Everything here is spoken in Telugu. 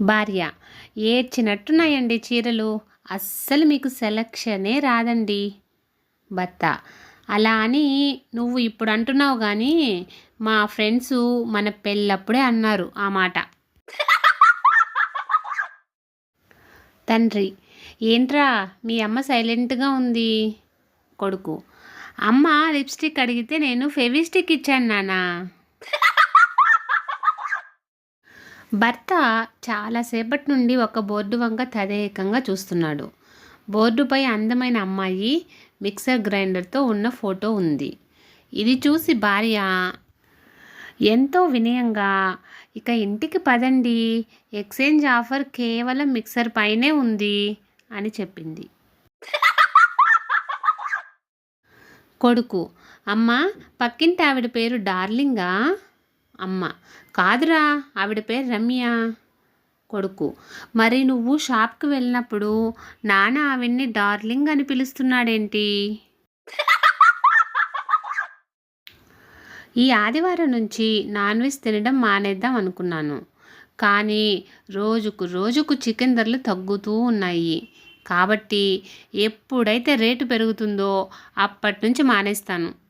భార్య ఏడ్చినట్టున్నాయండి చీరలు. అస్సలు మీకు సెలక్షనే రాదండి. భర్త అలా అని నువ్వు ఇప్పుడు అంటున్నావు కానీ మా ఫ్రెండ్స్ మన పెళ్ళప్పుడే అన్నారు ఆ మాట. తండ్రి ఏంట్రా మీ అమ్మ సైలెంట్గా ఉంది? కొడుకు అమ్మ లిప్స్టిక్ అడిగితే నేను ఫెవిస్టిక్ ఇచ్చాను నానా భర్త చాలాసేపటి నుండి ఒక బోర్డు వంక తదేకంగా చూస్తున్నాడు. బోర్డుపై అందమైన అమ్మాయి మిక్సర్ గ్రైండర్తో ఉన్న ఫోటో ఉంది. ఇది చూసి భార్య ఎంతో వినయంగా ఇక ఇంటికి పదండి. ఎక్స్చేంజ్ ఆఫర్ కేవలం మిక్సర్ పైనే ఉంది అని చెప్పింది. కొడుకు అమ్మ పక్కింటి ఆవిడ పేరు డార్లింగా? అమ్మ. కాదురా ఆవిడ పేరు రమ్య కొడుకు. మరి నువ్వు షాప్కి వెళ్ళినప్పుడు నాన్న ఆవిడ్ని డార్లింగ్ అని పిలుస్తున్నాడేంటి? ఈ ఆదివారం నుంచి నాన్ వెజ్ తినడం మానేద్దాం అనుకున్నాను. కానీ రోజుకు రోజుకు చికెన్ ధరలు తగ్గుతూ ఉన్నాయి. కాబట్టి ఎప్పుడైతే రేటు పెరుగుతుందో అప్పటి నుంచి మానేస్తాను.